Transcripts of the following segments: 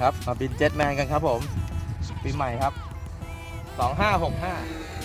ครับมาบินเจ็ตแมนกันครับผมปีใหม่ครับ 2565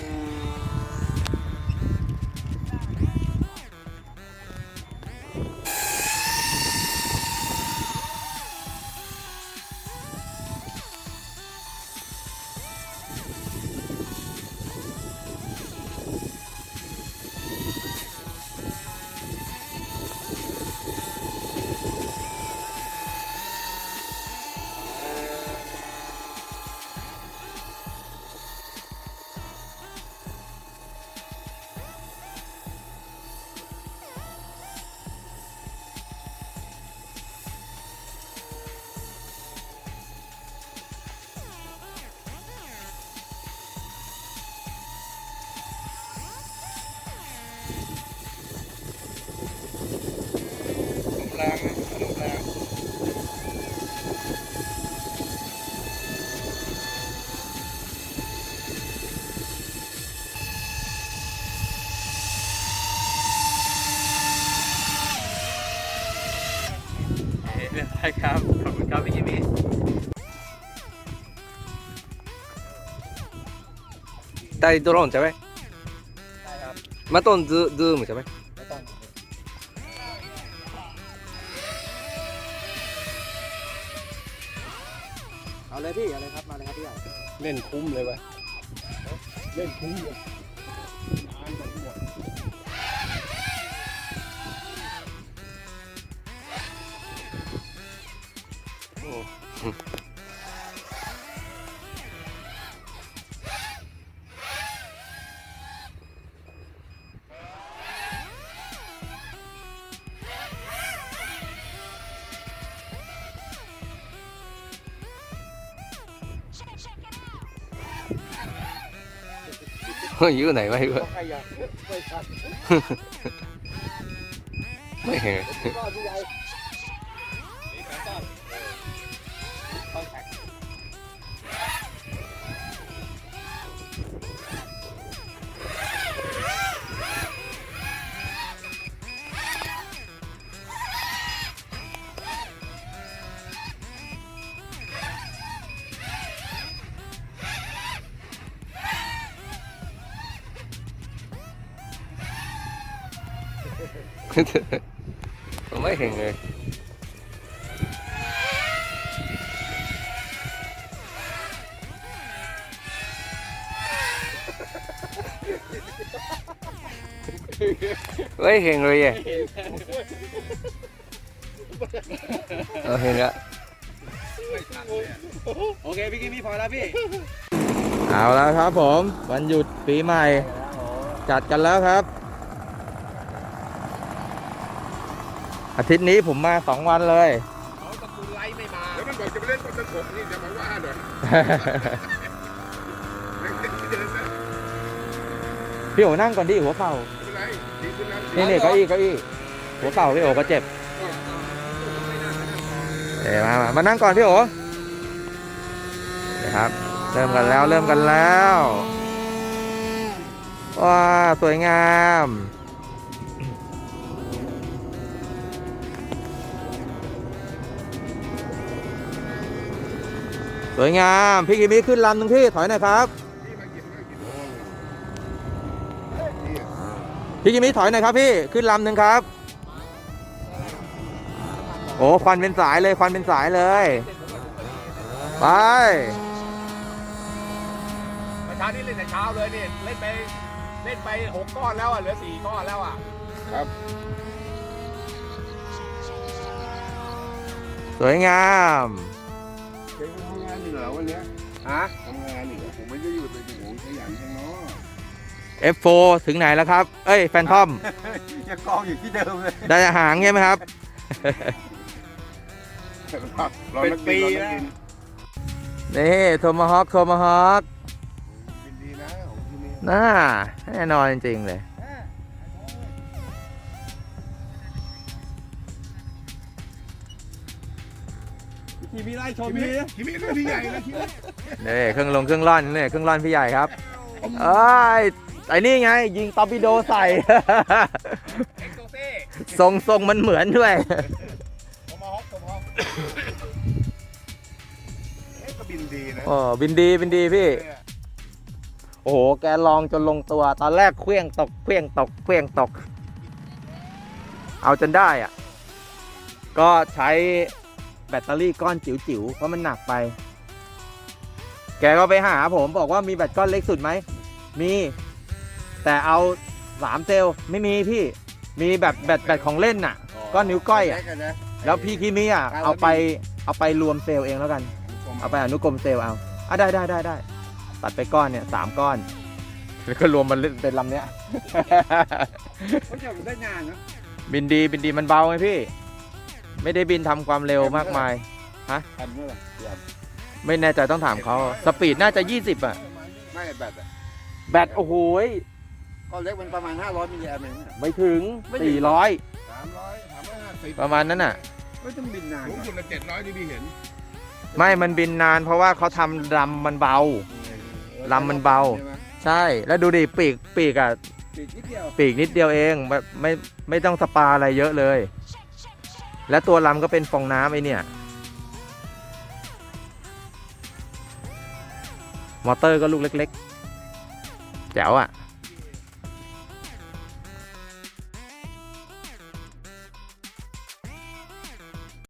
แรงนะลมแรงได้ครับ ขอบคุณครับพี่กิมมี่ได้โดรนใช่ไหมได้ครับ มาต้นดื้อดื้อเหมือนใช่ไหม เอาเลยพี่อะไรครับมาเลยครับพี่ใหญ่เล่นคุ้มเลยวะเล่นคุ้มเลยนา นกว่าที่หมดเฮ้ยยื้อไหนไว้เว้ยใครอยากไม่ทันไม่เห็น ผมไม่เห็นเลยไม่เห็นเลยอะเออเห็นแล้วโอเคพี่กิมมี่พอแล้วพี่ เอาแล้วครับผม วันหยุดปีใหม่ จัดกันแล้วครับ อาทิตย์นี้ผมมาสองวันเลยเขาตะกุนไล่ไม่มาแล้วมันบอกจะไปเล่นต้นตะขบนี่จะมาว่าหน่อยเดินนะพี่โอนั่งก่อนดิหัวเข่าไม่เป็นไรดีขึ้นแล้วนี่นี่เก้าอี้เก้าอี้หัวเข่าพี่โอก็เจ็บเดี๋ยวมามามานั่งก่อนพี่โอนะครับ เริ่มกันแล้วเริ่มกันแล้วว้าสวยงาม สวยงามพี่กิมมี่ขึ้นลำหนึ่งพี่ถอยหน่อยครับพี่กิมมี่ถอยหน่อยครับพี่ขึ้นลำหนึ่งครับ โอ้ควันเป็นสายเลยควันเป็นสายเลยไปเช้านี้เล่นแต่เช้าเลยนี่เล่นไปเล่นไปหกก้อนแล้วอะเหลือสี่ก้อนแล้วอะสวยงาม เจ๊ทำงานอยู่เหรอวันเนี้ยฮะทำงานอยู่ผมไม่ได้อยู่แต่อยู่ขยันจังเนาะ F4 ถึงไหนแล้วครับ เอ้ยแฟนทอม ยังกองอยู่ที่เดิมเลยได้อาหารใช่ไหมครับเป็นปีแล้วนี่โทมาฮอคโทมาฮอคบินดีนะของที่นี่น่าแน่นอนจริงๆเลย พี่มีไล่ชมที่พี่นี่ที่นี่ก็พี่ใหญ่นะที่นี่นี่เครื่องลงเครื่องร่อนนี่เครื่องร่อนพี่ใหญ่ครับเอ้ยไอ้นี่ไง ยิงตอร์ปิโดใส่ เอ็กโซเซ่ทรงทรงมันเหมือนด้วย โทมาฮอกโทมาฮอกเออบินดีบินดีพี่ โอ้โห แกลองจนลงตัว ตอนแรกเคลี้ยงตกเคลี้ยงตกเคลี้ยงตก เอาจนได้อะ ก็ใช้ แบตเตอรี่ก้อนจิ๋วๆเพราะมันหนักไป แกก็ไปหาผมบอกว่ามีแบตก้อนเล็กสุดไหม มี แต่เอาสามเซลลไม่มีพี่ มีแบบแบตแบตของเล่นน่ะ ก้อนนิ้วก้อยอะเล็กนะแล้วพี่คิมิอะเอาไปเอาไปรวมเซลล์เองแล้วกัน เอาไปอนุกรมเซลล์เอาอะได้ได้ได้ได้ตัดไปก้อนเนี่ยสามก้อน แล้วก็รวมมันเป็นลำเนี้ย เขาจะได้งานนะบินดีบินดีมันเบาไงพี่ ไม่ได้บินทำความเร็วมากมายพันเมื่อไหร่เดี๋ยวไม่แน่ใจต้องถามเขาสปีดน่าจะ 20 อะ ไม่แบตอะแบตโอ้โหยก้อนเล็กมันประมาณ 500มิลลิแอมป์เองเนี่ยไม่ถึงไม่ถึง 400 สามร้อยสามร้อยห้าสิบประมาณนั้นน่ะ ไม่ต้องบินนานสูงสุดละเจ็ดร้อยที่พี่เห็นไม่มันบินนานเพราะว่าเขาทำลำมันเบา ลำมันเบา ใช่ไหมใช่ แล้วดูดิปีกปีกอะปีกนิดเดียวปีกนิดเดียวเองแบบไม่ไม่ต้องสปาอะไรเยอะเลย และตัวลำก็เป็นฟองน้ำไอเนี่ย มอเตอร์ก็ลูกเล็ก ๆ แจ๋วอะ